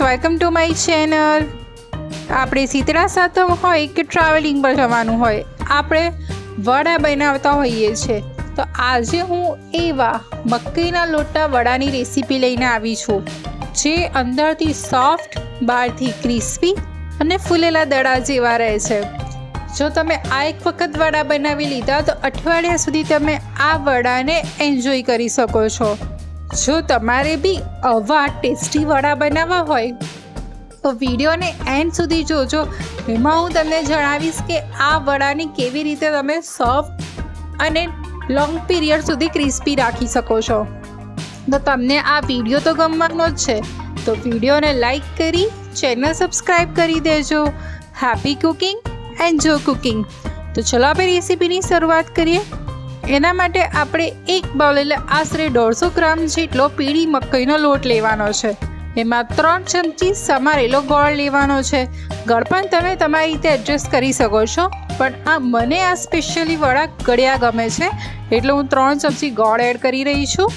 Welcome to my channel આપણે શીતળા સાથે હોય કે ટ્રાવેલિંગ પર જવાનું હોય, આપણે વડા બનાવતા હોઈએ છીએ. તો આજે હું એવા મકાઈના લોટના વડાની રેસીપી લઈને આવી છું, જે અંદરથી સોફ્ટ બહારથી ક્રિસ્પી અને ફૂલેલા દડા જેવા રહે છે. જો તમે આ એક વખત વડા બનાવી લીધા, તો અઠવાડિયા સુધી તમે આ વડાને એન્જોય કરી શકો છો. જો તમારે બી આવા ટેસ્ટી વડા બનાવવા હોય, તો વિડીયોને એન્ડ સુધી જોજો. એમાં હું તમને જણાવીશ કે આ વડાને કેવી રીતે તમે સોફ્ટ અને લોંગ પીરિયડ સુધી ક્રિસ્પી રાખી શકો છો. તો તમને આ વીડિયો તો ગમવાનો જ છે. તો વિડીયોને લાઈક કરી, ચેનલ સબસ્ક્રાઈબ કરી દેજો. હેપી કુકિંગ એન્ડ જો કુકિંગ તો ચલો આપણે રેસીપીની શરૂઆત કરીએ. એના માટે આપણે એક બાઉલ એટલે આશરે દોઢસો ગ્રામ જેટલો પીળી મકાઈનો લોટ લેવાનો છે. એમાં ત્રણ ચમચી સમારેલો ગોળ લેવાનો છે. ગળ પણ તમે તમારી રીતે એડજસ્ટ કરી શકો છો, પણ આ મને આ સ્પેશિયલી વડા ગળ્યા ગમે છે, એટલે હું ત્રણ ચમચી ગોળ એડ કરી રહી છું.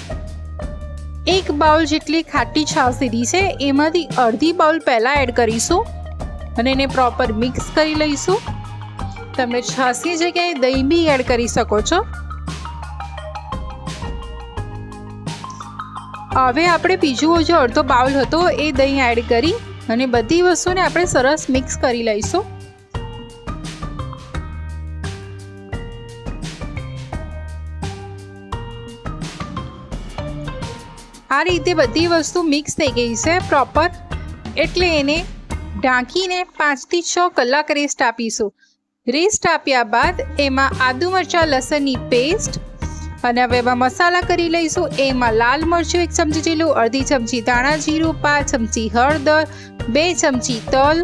એક બાઉલ જેટલી ખાટી છાશ લીધી છે, એમાંથી અડધી બાઉલ પહેલાં એડ કરીશું અને એને પ્રોપર મિક્સ કરી લઈશું. તમે છાશની જગ્યાએ દહીં બી એડ કરી શકો છો. હવે આપણે બીજું જે અડધો બાઉલ હતો એ દહીં એડ કરી અને બધી વસ્તુને આપણે સરસ મિક્સ કરી લઈશું. આ રીતે બધી વસ્તુ મિક્સ થઈ ગઈ છે પ્રોપર એટલે એને ઢાંકીને પાંચથી છ કલાક રેસ્ટ આપીશું. રેસ્ટ આપ્યા બાદ એમાં આદુ મરચાં લસણની પેસ્ટ અને હવે એમાં મસાલા કરી લઈશું. એમાં લાલ મરચું એક ચમચી જેટલું, અડધી ચમચી ધાણા જીરું, પાંચ ચમચી હળદર, બે ચમચી તલ,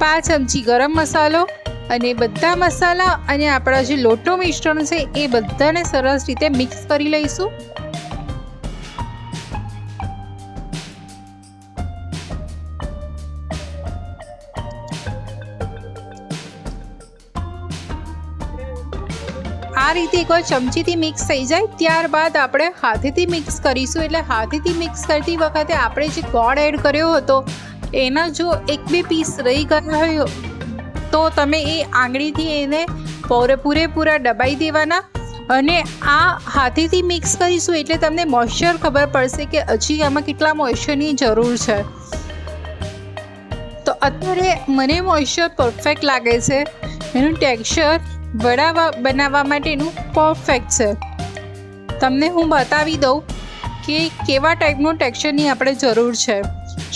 પાંચ ચમચી ગરમ મસાલો અને બધા મસાલા અને આપણા જે લોટો મિશ્રણ છે એ બધાને સરસ રીતે મિક્સ કરી લઈશું. આ રીતે એકવાર ચમચીથી મિક્સ થઈ જાય, ત્યારબાદ આપણે હાથેથી મિક્સ કરીશું. એટલે હાથેથી મિક્સ કરતી વખતે આપણે જે ગોળ એડ કર્યો હતો, એના જો એક બે પીસ રહી ગયા હોય, તો તમે એ આંગળીથી એને પૂરે પૂરેપૂરા દબાઈ દેવાના. અને આ હાથેથી મિક્સ કરીશું એટલે તમને મોઇશ્ચર ખબર પડશે કે હજી આમાં કેટલા મોઇશ્ચરની જરૂર છે. તો અત્યારે મને મોઇશ્ચર પરફેક્ટ લાગે છે. એનું ટેક્સચર વડા બનાવવા માટેનું પરફેક્ટ છે. તમને હું બતાવી દઉં કે કેવા ટાઈપનું ટેક્સચરની આપણે જરૂર છે.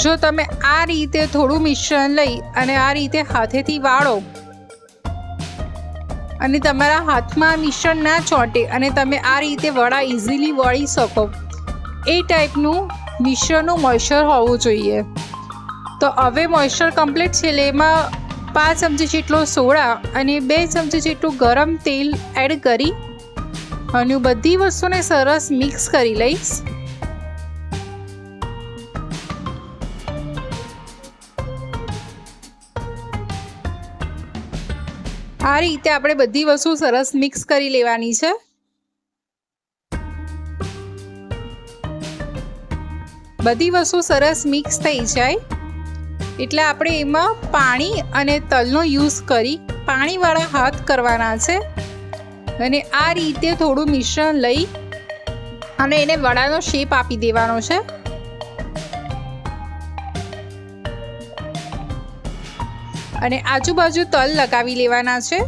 જો તમે આ રીતે થોડું મિશ્રણ લઈ અને આ રીતે હાથેથી વાળો અને તમારા હાથમાં મિશ્રણ ના ચોંટે અને તમે આ રીતે વડા ઇઝીલી વળી શકો. એ ટાઈપનું મિશ્રણનું મોઇશ્ચર હોવું જોઈએ. તો હવે મોઇશ્ચર કમ્પ્લીટ છે એટલે એમાં પાંચ ચમચી જેટલો સોડા અને બે ચમચી જેટલું ગરમ તેલ એડ કરી અને હું બધી વસ્તુને સરસ મિક્સ કરી લઈશ. આ રીતે આપણે બધી વસ્તુ સરસ મિક્સ કરી લેવાની છે. બધી વસ્તુ સરસ મિક્સ થઈ જાય. એટલે આપણે એમાં પાણી અને તલનો યુઝ કરી પાણીવાળા હાથ કરવાના છે. અને આ રીતે થોડું મિશ્રણ લઈ અને એને વડાનો શેપ આપી દેવાનો છે. અને આજુબાજુ તલ લગાવી લેવાના છે.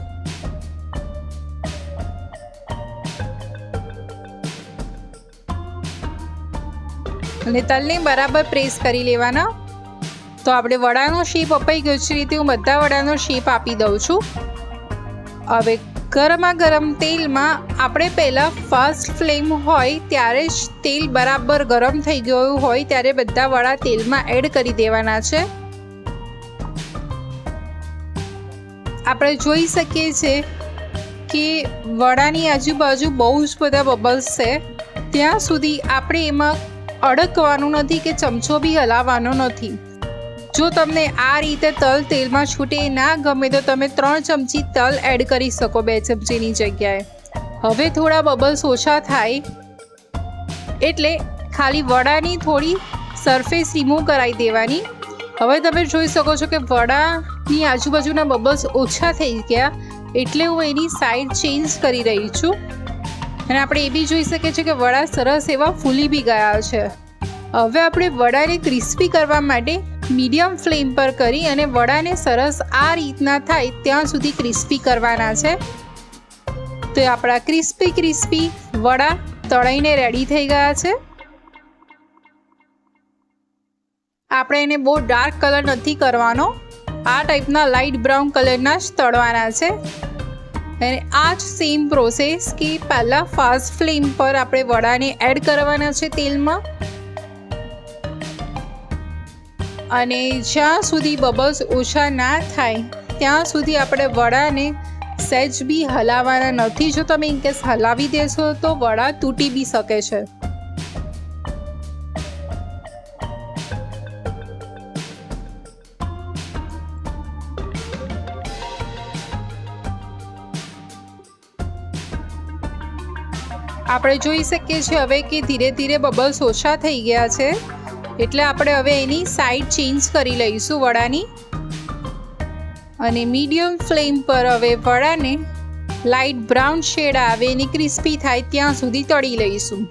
અને તલને બરાબર પ્રેસ કરી લેવાના. તો આપણે વડાનો શેપ અપાઈ ગયો છે રીતે હું બધા વડાનો શેપ આપી દઉં છું. હવે ગરમા ગરમ તેલમાં આપણે પહેલાં ફાસ્ટ ફ્લેમ હોય ત્યારે જ તેલ બરાબર ગરમ થઈ ગયું હોય ત્યારે બધા વડા તેલમાં એડ કરી દેવાના છે. આપણે જોઈ શકીએ છીએ કે વડાની આજુબાજુ બહુ જ બધા બબલ્સ છે. ત્યાં સુધી આપણે એમાં અડકવાનું નથી કે ચમચો બી હલાવવાનો નથી. જો તમને આ રીતે તલ તેલમાં છૂટે ના ગમે તો તમે ત્રણ ચમચી તલ એડ કરી શકો બે ચમચીની જગ્યાએ. હવે થોડા બબલ્સ ઓછા થાય એટલે ખાલી વડાની થોડી સરફેસ રિમૂવ કરાવી દેવાની. હવે તમે જોઈ શકો છો કે વડાની આજુબાજુના બબલ્સ ઓછા થઈ ગયા એટલે હું એની સાઈડ ચેન્જ કરી રહી છું. અને આપણે એ બી જોઈ શકીએ છીએ કે વડા સરસ એવા ફૂલી બી ગયા છે. હવે આપણે વડાને ક્રિસ્પી કરવા માટે મીડિયમ ફ્લેમ પર કરી અને વડાને સરસ આ રીતના થાય ત્યાં સુધી ક્રિસ્પી કરવાના છે. તો આપણા ક્રિસ્પી ક્રિસ્પી વડા તળાઈને રેડી થઈ ગયા છે. આપણે એને બહુ ડાર્ક કલર નથી કરવાનો. આ ટાઈપના લાઇટ બ્રાઉન કલરના જ તળવાના છે. અને આ જ સેમ પ્રોસેસ કે પહેલાં ફાસ્ટ ફ્લેમ પર આપણે વડાને એડ કરવાના છે તેલમાં. અને જ્યાં સુધી બબલ્સ ઓછા ના થાય, ત્યાં સુધી આપણે વડાને સહેજ બી હલાવવાના નથી. જો તમે ઇનકેસ હલાવી દેશો, તો વડા તૂટી બી શકે છે. આપણે જોઈ શકીએ છીએ હવે કે ધીરે ધીરે બબલ્સ ઓછા થઈ ગયા છે. એટલે આપણે હવે એની સાઈડ ચેન્જ કરી લઈશું વડાની. અને મીડિયમ ફ્લેમ પર હવે વડાને લાઇટ બ્રાઉન શેડ આવે, એની ક્રિસ્પી થાય ત્યાં સુધી તળી લઈશું.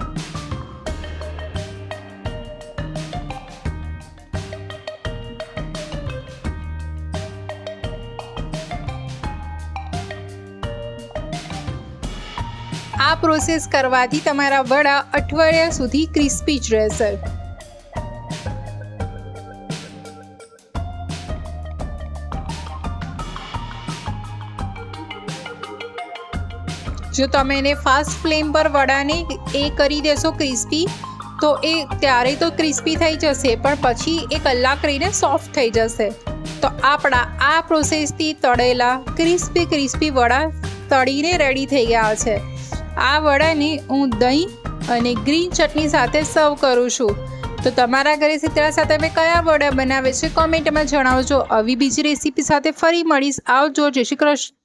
આ પ્રોસેસ કરવાથી તમારા વડા અઠવાડિયા સુધી ક્રિસ્પી જ રહેશે. જો તમે એને ફાસ્ટ ફ્લેમ પર વડાને એ કરી દેશો ક્રિસ્પી તો એ ત્યારે તો ક્રિસ્પી થઈ જશે, પણ પછી એ કલાક રહીને સોફ્ટ થઈ જશે. તો આપણા આ પ્રોસેસથી તળેલા ક્રિસ્પી ક્રિસ્પી વડા તળીને રેડી થઈ ગયા છે. આ વડાને હું દહીં અને ગ્રીન ચટણી સાથે સર્વ કરું છું. તો તમારા ઘરે સીતળા સાથે મેં કયા વડા બનાવે છે? કોમેન્ટમાં જણાવજો. આવી બીજી રેસીપી સાથે ફરી મળીશ. આવજો. જય શ્રી કૃષ્ણ.